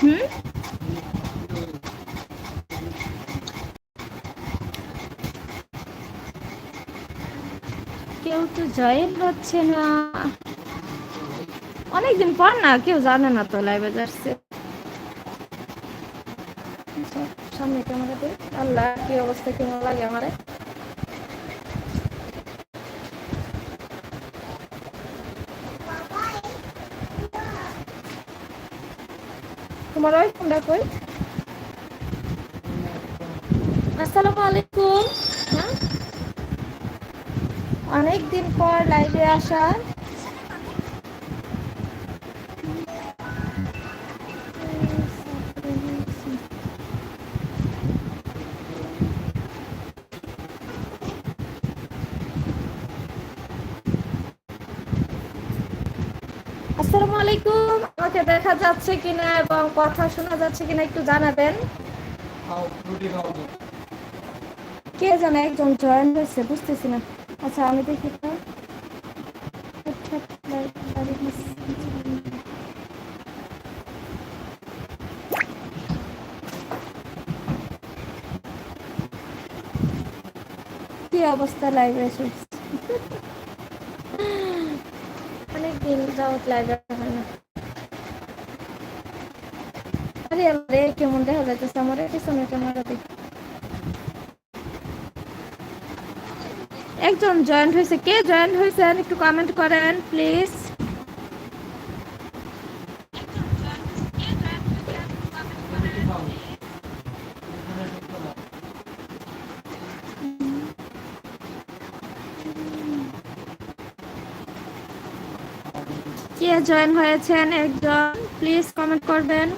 হুম। কেউ তো জয়েন হচ্ছে না। অনেকদিন পর না, কেউ জানে না তো লাইভে যাচ্ছে। সামনে ক্যামেরাতে আল্লাহ, কি অবস্থা, কেমন লাগে আমারে? তোমার ওই ফোনটা কই? আসসালামু আলাইকুম। অনেক দিন পর লাইভে আসা দেখা যাচ্ছে কিনা এবং কথা শোনা যাচ্ছে কিনা একটু জানাবেন। কে জানে একজন জয়েন হয়েছে, বুঝতেছি না। আচ্ছা আমি দেখি কি অবস্থা লাইভে এসে অনেক দিন যাওয়াত লাইভে হয় না আরে কেমন দেখা যাইতেছে আমার পিছনে ক্যামেরা দেখি একজন জয়েন্ট হয়েছে কে জয়েন্ট হয়েছেন একটু কমেন্ট করেন প্লিজ কে জয়েন হয়েছেন একজন প্লিজ কমেন্ট করবেন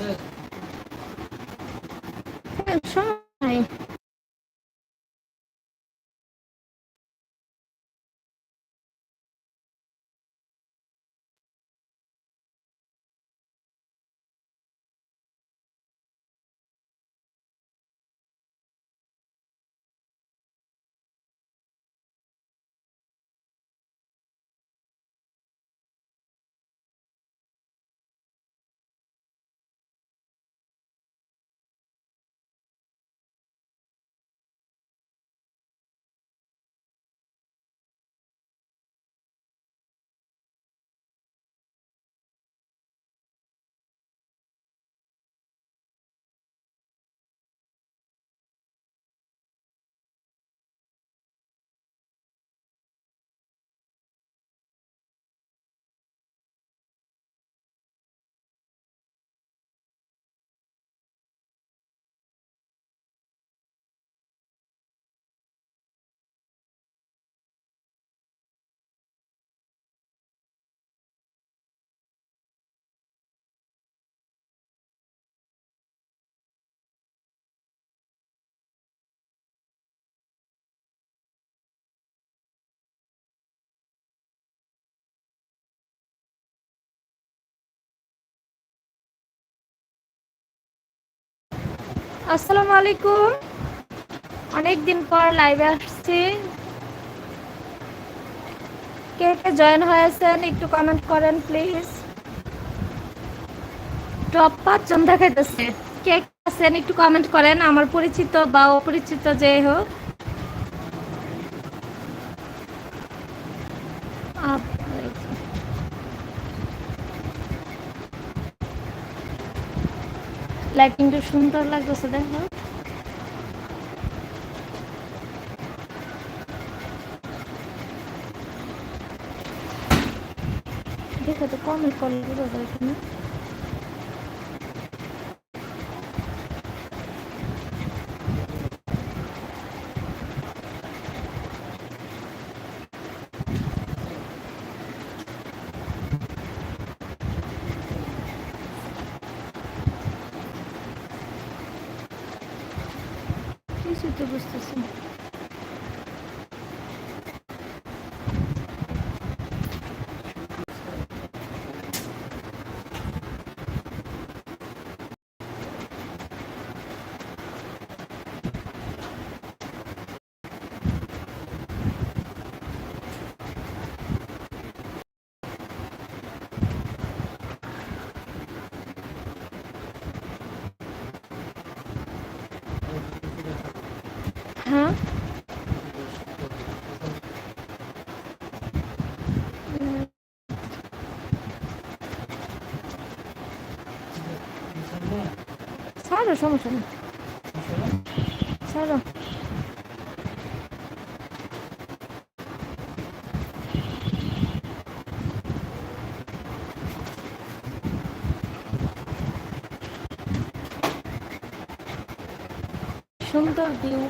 হ্যাঁ, আসসালামু আলাইকুম। অনেকদিন পর লাইভে আসছি। কে কে জয়েন হয়েছেন একটু কমেন্ট করেন প্লিজ টপ পাঁচজন দেখাইতেছে। কে আছেন একটু কমেন্ট করেন। আমার পরিচিত বা অপরিচিত যে হোক আপ- লাইটিংটা সুন্দর লাগতেছে দেখো। দেখো তো কমেন্ট করলে বোঝা এখানে কিছুই তো বুঝতেছি না। হ্যাঁ উম, ছাড়ো সমস্যা নেই সুন্দর ভিউ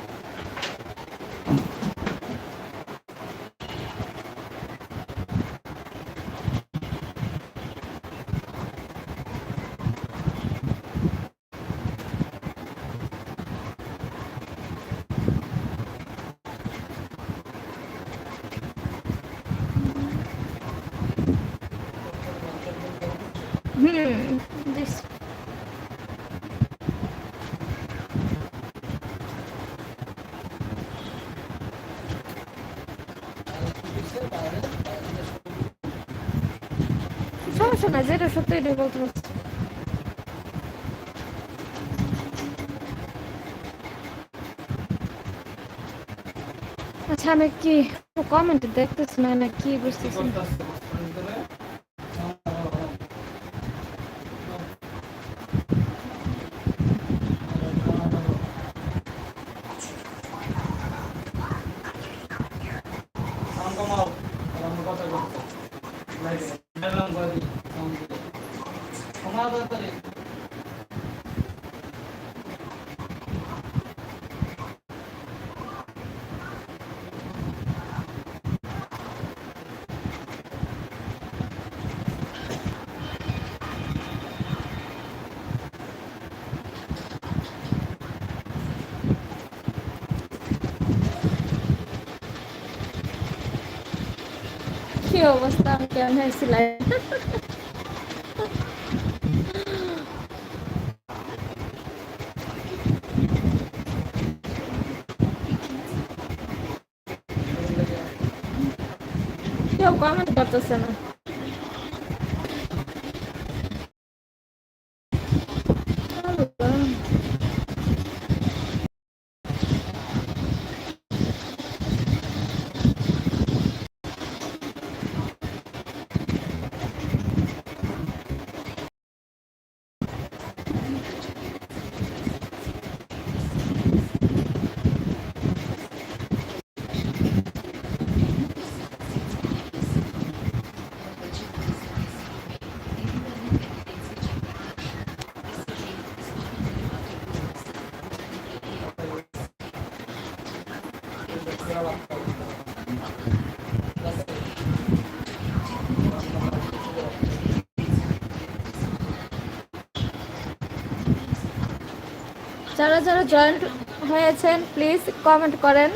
হুম দিস সমস্যা নাই, যেটা সত্যি এটাই বলতে পারছি। আচ্ছা আমি কি কমেন্ট দেখতেছি না না কি বুঝতেছি অবস্থা? কেমন হয়েছিল কেউ কমেন্ট করতেছে না। যারা যারা জয়েন্ট হয়েছেন প্লিজ কমেন্ট করেন।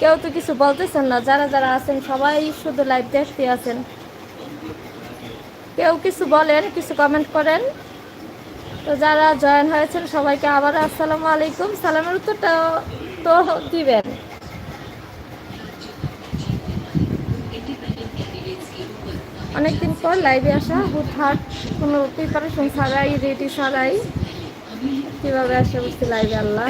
কেউ তো কিছু বলতেছেন না, যারা যারা আছেন, সবাই শুধু লাইভ দেখতে আছেন। কেউ কিছু বলেন, কিছু কমেন্ট করেন। তো যারা জয়েন হয়েছেন, সবাইকে আবার আসসালামু আলাইকুম। সালামের উত্তরটা তো দিবেন। অনেকদিন পর লাইভে আসা, হুটহাট কোনো প্রিপারেশন ছাড়াই রেডি ছাড়াই। কীভাবে আসে বুঝতে লাইভে আল্লাহ।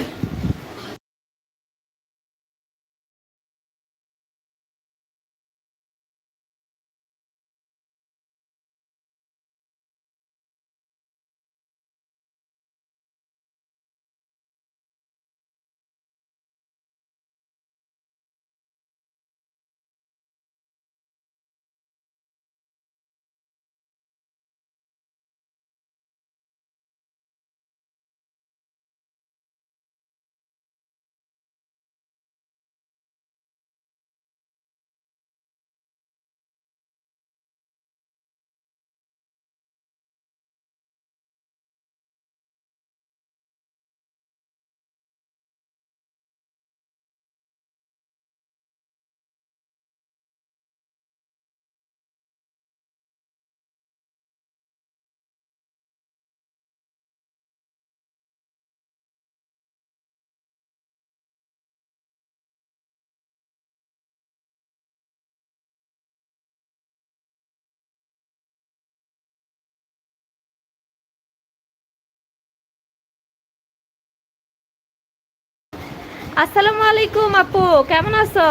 আসসালামু আলাইকুম আপু, কেমন আছো?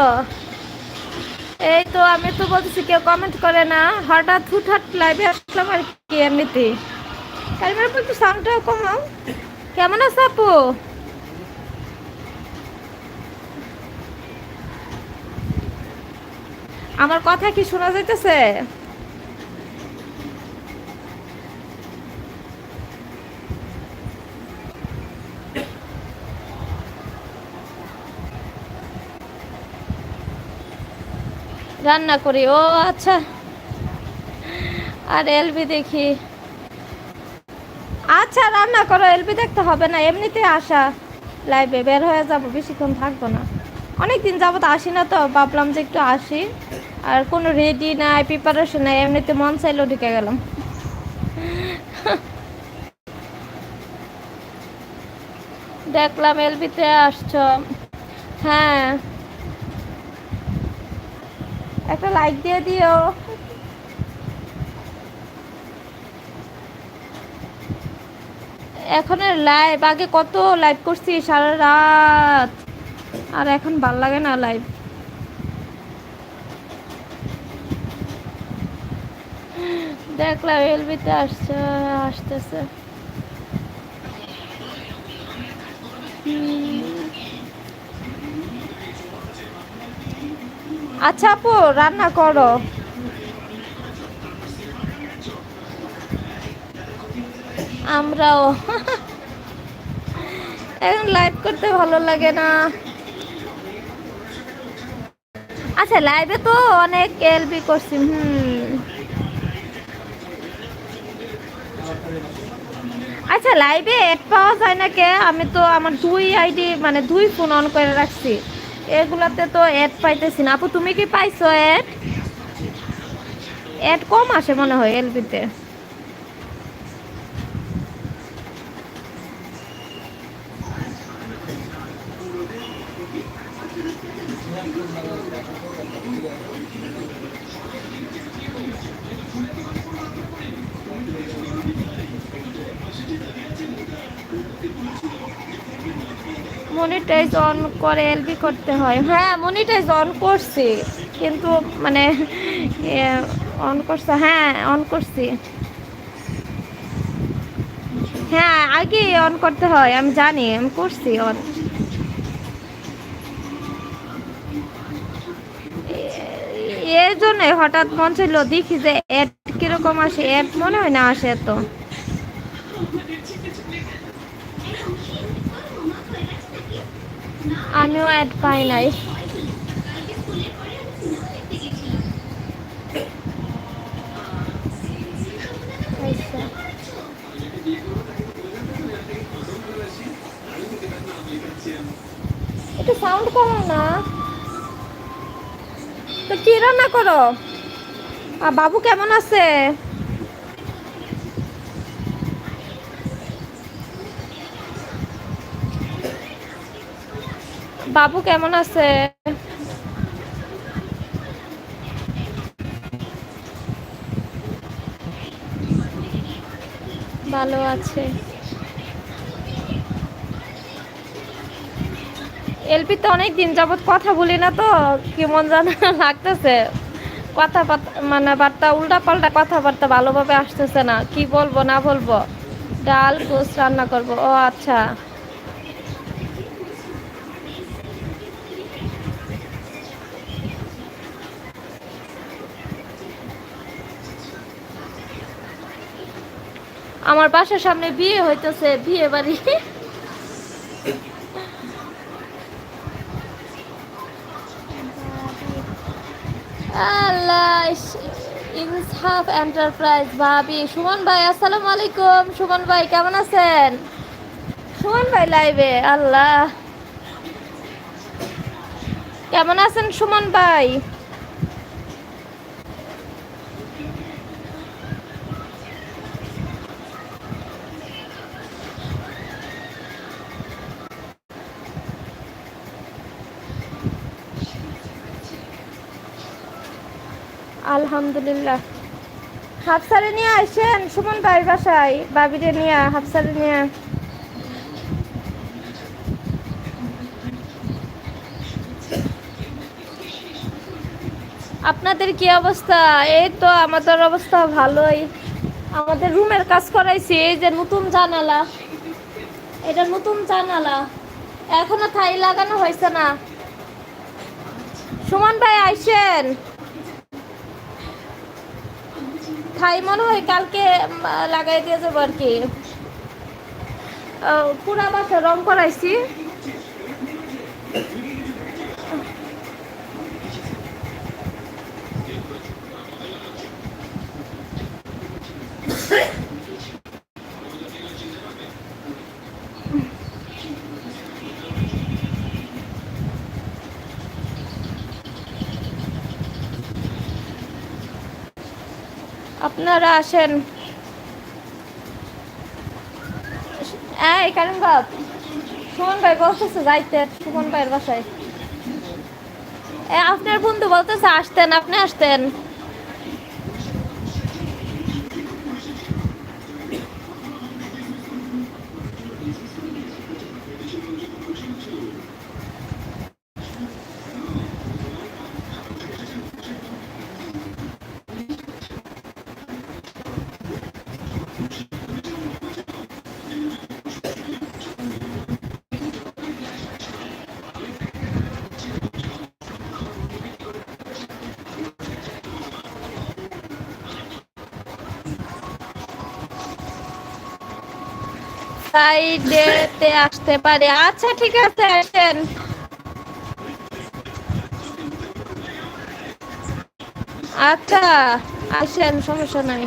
এই তো আমি তো বলতেছি কেউ কমেন্ট করে না, হঠাৎ হুটহাট লাইভে আসলাম আর কি এমনিতে। কারিমার আপু একটু সাউন্ডটাও কমাও। কেমন আছো আপু? আমার কথা কি শোনা যাইতেছে? রান্না করি। ও আচ্ছা। আর এলবি দেখি। আচ্ছা রান্না করো, এলবি দেখতে হবে না, এমনিতে আসা। লাইভে বের হয়ে যাব, বেশিক্ষণ থাকব না। অনেক দিন যাব তো আসি না তো, ভাবলাম যে একটু আসি। আর কোনো রেডি নাই প্রিপারেশন নাই, এমনিতে মন চাইলেও ঢুকে গেলাম। দেখলাম এলবিতে আসছো। হ্যাঁ। একটা লাইক দিয়ে দিও। এখন লাইভ আগে কত লাইভ করছি? সারা রাত। আর এখন ভালো লাগে না লাইভ দেখলাম এলবিতে আসছে, আসতেছে। আচ্ছা আপু, রান্না করো। আমরাও। এখন লাইভ করতে ভালো লাগে না। আচ্ছা লাইভে তো অনেক এলবি করছি, হুম। আচ্ছা লাইভে অ্যাড পাওয়া যায় না কে? আমি তো আমার দুই আইডি মানে দুই ফোন অন করে রাখছি। এগুলাতে তো অ্যাড পাইতেছি না। আপু, তুমি কি পাইছো অ্যাড অ্যাড কম আসে মনে হয় এলবিতে মনিটাইজ অন করে এলবি করতে হয়। হ্যাঁ মনিটাইজ অন করছি। কিন্তু মানে অন করছে হ্যাঁ অন করছি। হ্যাঁ আগে অন করতে হয়, আমি জানি, আমি করছি অন এর জন্য হঠাৎ মন ছিল দেখি যে অ্যাড কীরকম আসে অ্যাড মনে হয় না আসে এত। আমিও অ্যাড পাই নাই। একটু সাউন্ড কমো না। তো কি রান্না করো? আর বাবু কেমন আছে? বাবু কেমন আছে? ভালো আছে। এলপিতে অনেক দিন যাবত কথা বলি না তো কেমন যেন লাগতেছে। কথা মানে বার্তা, উল্টা পাল্টা কথাবার্তা ভালোভাবে আসতেছে না। কি বলব, না বলব। ডাল গোস রান্না করব। ও আচ্ছা। আমার বাসার সামনে বিয়ে হইতেছে, বিয়ে বাড়ি। আল্লাহ ইনসাফ এন্টারপ্রাইজ, ভাবি। সুমন ভাই, আসসালামু আলাইকুম। সুমন ভাই, কেমন আছেন? সুমন ভাই লাইভে আল্লাহ। কেমন আছেন সুমন ভাই? আলহামদুলিল্লাহ। হাফসারে নিয়ে আসেন সুমন ভাই বাসায়, বাবিরে নিয়ে, হাফসারে নিয়ে। আপনাদের কি অবস্থা? এই তো আমাদের অবস্থা ভালোই। আমাদের রুমের কাজ করাইছি, এই যে নতুন জানালা। এটা নতুন জানালা। এখনও থাই লাগানো হয়েছে না। সুমন ভাই আইসেন। থাই মনে হয় কালকে লাগাই দিয়ে যাব আর কি পুরা বাসা রং করাইছি। আপনারা আসেন। এই, কারণ বাপ, সুমন ভাই বলতেছে যাইতে, সুমন ভাইয়ের বাসায়। আপনার বন্ধু বলতেছে আসতেন, আপনি আসতেন। ফ্রাইডেতে আসতে পারে। আচ্ছা ঠিক আছে আসেন। আচ্ছা আসেন সমস্যা নাই।